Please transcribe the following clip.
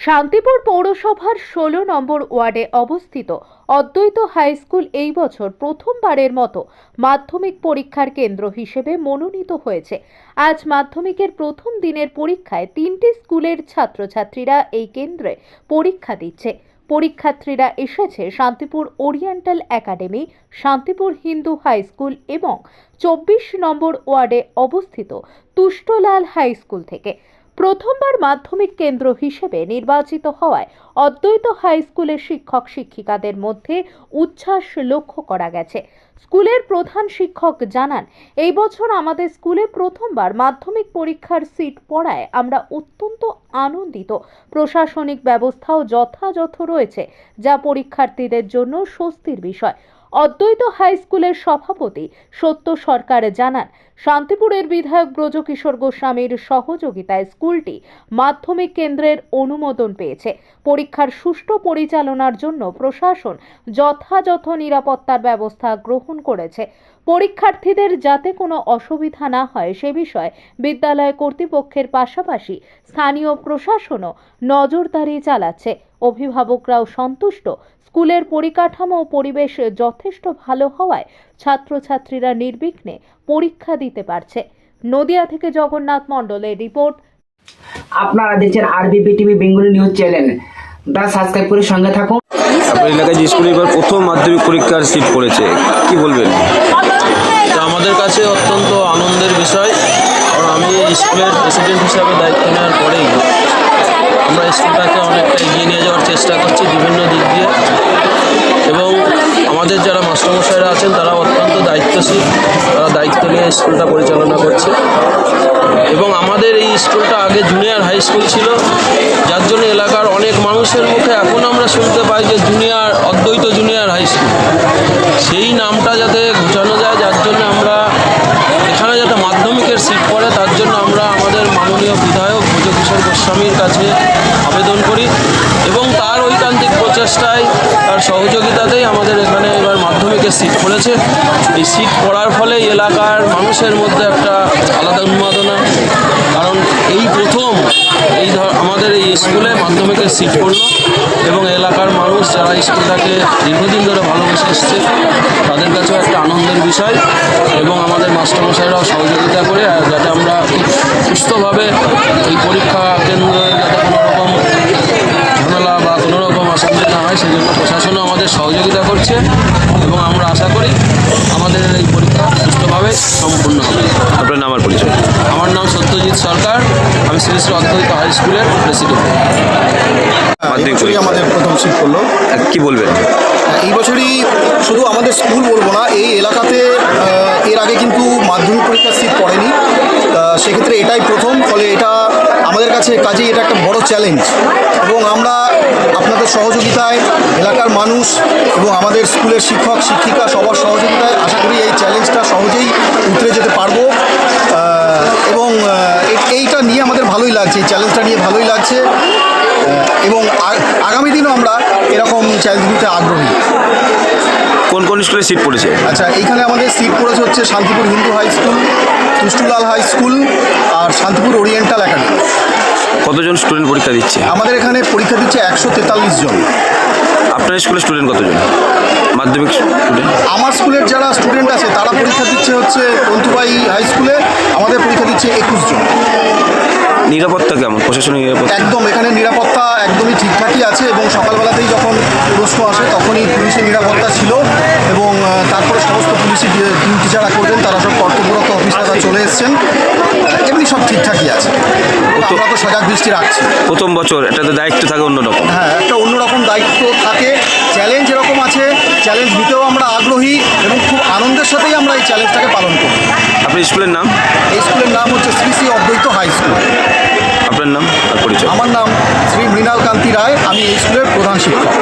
শান্তিপুর পৌরসভার ষোলো নম্বর ওয়ার্ডে অবস্থিত অদ্বৈত হাই স্কুল এই বছর প্রথমবারের মতো মাধ্যমিক পরীক্ষার কেন্দ্র হিসেবে মনোনীত হয়েছে। আজ মাধ্যমিকের প্রথম দিনের পরীক্ষায় তিনটি স্কুলের ছাত্রছাত্রীরা এই কেন্দ্রে পরীক্ষা দিচ্ছে। পরীক্ষার্থীরা এসেছে Shantipur oriental academy, Shantipur Hindu high school এবং চব্বিশ নম্বর ওয়ার্ডে অবস্থিত তুষ্টলাল হাই স্কুল থেকে। প্রথমবার মাধ্যমিক কেন্দ্র হিসেবে নির্বাচিত হওয়ায় অদ্বৈত হাই স্কুলের শিক্ষক শিক্ষিকাদের মধ্যে উচ্ছ্বাস লক্ষ্য করা গেছে। স্কুলের প্রধান শিক্ষক জানান, এই বছর আমাদের স্কুলে প্রথমবার মাধ্যমিক পরীক্ষার সিট পড়ায় আমরা অত্যন্ত আনন্দিত। প্রশাসনিক ব্যবস্থাও যথাযথ রয়েছে, যা পরীক্ষার্থীদের জন্য স্বস্তির বিষয়। অদ্বৈত হাই স্কুলের সভাপতি সত্য সরকার জানান, শান্তিপুরের বিধায়ক ব্রজকিশোর গোস্বামীর সহযোগিতায় স্কুলটি মাধ্যমিক কেন্দ্রের অনুমোদন পেয়েছে। পরীক্ষার সুষ্ঠু পরিচালনার জন্য প্রশাসন যথাযথ নিরাপত্তার ব্যবস্থা গ্রহণ করেছে। পরীক্ষার্থীদের যাতে কোনো অসুবিধা না হয় সে বিষয়ে বিদ্যালয় কর্তৃপক্ষের পাশাপাশি স্থানীয় প্রশাসনও নজরদারি চালাচ্ছে। অভিভাবকরাও সন্তুষ্ট। স্কুলের পরিকাঠামো ও পরিবেশ যথেষ্ট ভালো হওয়ায় ছাত্রছাত্রীরা নির্বিঘ্নে পরীক্ষা দিতে পারছে। নদিয়া থেকে জগন্নাথ মণ্ডলের রিপোর্ট। আপনারা দেখছেন RBP TV Bengali news channel দা সাবস্ক্রাইব করে সঙ্গে থাকুন। আপনার এলাকায় যে স্কুলে এবার প্রথম মাধ্যমিক পরীক্ষার সিট পড়েছে, কি বলবেন? আমাদের কাছে অত্যন্ত আনন্দের বিষয়। কারণ আমি স্কুলের প্রেসিডেন্ট হিসাবে দায়িত্ব নেওয়ার পরেই আমরা স্কুলটাকে অনেকটা এগিয়ে নিয়ে যাওয়ার চেষ্টা করছি বিভিন্ন দিক দিয়ে। এবং আমাদের যারা মাস্টারমশাইরা আছেন, তারা অত্যন্ত দায়িত্বশীল। তারা দায়িত্ব নিয়ে স্কুলটা পরিচালনা করছে। এবং আমাদের এই স্কুলটা আগে জুনিয়র হাই স্কুল ছিল। যার জন্য এলাকার অনেক মানুষের মুখে এখন আমরা শুনতে পাই যে জুনিয়র অদ্বৈত জুনিয়র হাই স্কুল সেই নামটা যাতে ঘোচানো যায় যার জন্য আমরা এখানে যাতে মাধ্যমিকের সিট পড়ে তার জন্য আমরা আমাদের মাননীয় বিধায়ক ভোজকিশোর গোস্বামীর কাছে আবেদন করি এবং তার ঐকান্তিক প্রচেষ্টায় তার সহযোগিতাতেই আমাদের এখানে এবার মাধ্যমিকের সিট পড়েছে। এই সিট পড়ার ফলে এলাকার মানুষের মধ্যে একটা আলাদা উন্মাদনা। কারণ এই প্রথম এই আমাদের এই স্কুলে মাধ্যমিকের সিট পড়ল এবং এলাকার মানুষ যারা স্কুলটাকে দীর্ঘদিন ধরে ভালোবেসে এসছে, তাদের কাছেও একটা আনন্দের বিষয় এবং আমাদের মাস্টারমশাইরাও সহযোগিতা করে যাতে আমরা সুস্থভাবে এই পরীক্ষা কেন্দ্রে যাতে কোনো রকম ঝামেলা বা কোনো রকম অসুবিধা না হয় সেই জন্য প্রশাসনও আমাদের সহযোগিতা করছে এবং আমরা আশা করি আমাদের এই পরীক্ষা সুস্থভাবে সম্পূর্ণ হবে। আপনার নাম আর পরিচয়? আমার নাম সত্যজিৎ সরকার। আমি শ্রী শ্রী অদ্বৈত হাই স্কুলের প্রেসিডেন্ট আমাদের প্রথম সিট আর কি বলবেন? এই বছরই শুধু আমাদের স্কুল বলব না এই এলাকাতে এর আগে কিন্তু মাধ্যমিক পরীক্ষার সিট পড়েনি। সেক্ষেত্রে এটাই প্রথম ফলে এটা আমাদের কাছে কাজেই এটা একটা বড় চ্যালেঞ্জ এবং আমরা আপনাদের সহযোগিতায় এলাকার মানুষ এবং আমাদের স্কুলের শিক্ষক শিক্ষিকা সবার সহযোগিতায় আশা করি এই চ্যালেঞ্জটা সহজেই উতরে যেতে পারব। এবং এইটা নিয়ে আমাদের ভালোই লাগছে এই চ্যালেঞ্জটা নিয়ে ভালোই লাগছে। এবং আগামী দিনও আমরা এরকম চ্যালেঞ্জ নিতে আগ্রহী। কোন কোন স্কুলে সিট পড়েছে? আচ্ছা এইখানে আমাদের সিট পড়েছে হচ্ছে Shantipur Hindu high school Tushtulal high school আর শান্তিপুর ওরিয়েন্টাল কতজন স্টুডেন্ট পরীক্ষা দিচ্ছে? আমাদের এখানে পরীক্ষা দিচ্ছে একশো তেতাল্লিশ জন। আপনার স্কুলের স্টুডেন্ট কতজন? মাধ্যমিক স্টুডেন্ট আমার স্কুলের যারা স্টুডেন্ট আছে তারা পরীক্ষা দিচ্ছে হচ্ছে পন্তুবাই হাই স্কুলে আমাদের পরীক্ষা দিচ্ছে একুশ জন। নিরাপত্তা কেমন? প্রশাসনিক নিরাপত্তা? একদম এখানে নিরাপত্তা একদমই ঠিকঠাকই আছে এবং সকালবেলাতেই যখন প্রশ্ন আসে তখনই পুলিশের নিরাপত্তা ছিল এবং তারপরে সমস্ত পুলিশি ডিউটি যারা করবেন তারা সব কর্তব্যরত অফিসাররা চলে এসছেন। এমনি সব ঠিকঠাকই আছে। আমরা তো সজাগ দৃষ্টি রাখছি। প্রথম বছর এটাতে দায়িত্ব থাকে অন্যরকম হ্যাঁ একটা অন্যরকম দায়িত্ব থাকে। চ্যালেঞ্জ এরকম আছে চ্যালেঞ্জ নিতেও আমরা আগ্রহী এবং খুব আনন্দের সাথেই আমরা এই চ্যালেঞ্জটাকে পালন করি। আপনার স্কুলের নাম? এই স্কুলের নাম হচ্ছে শ্রী শ্রী অদ্বৈত হাই স্কুল। আপনার নাম আর পরিচয়? আমার নাম শ্রী মৃণাল কান্তি রায় আমি এই স্কুলের প্রধান শিক্ষক।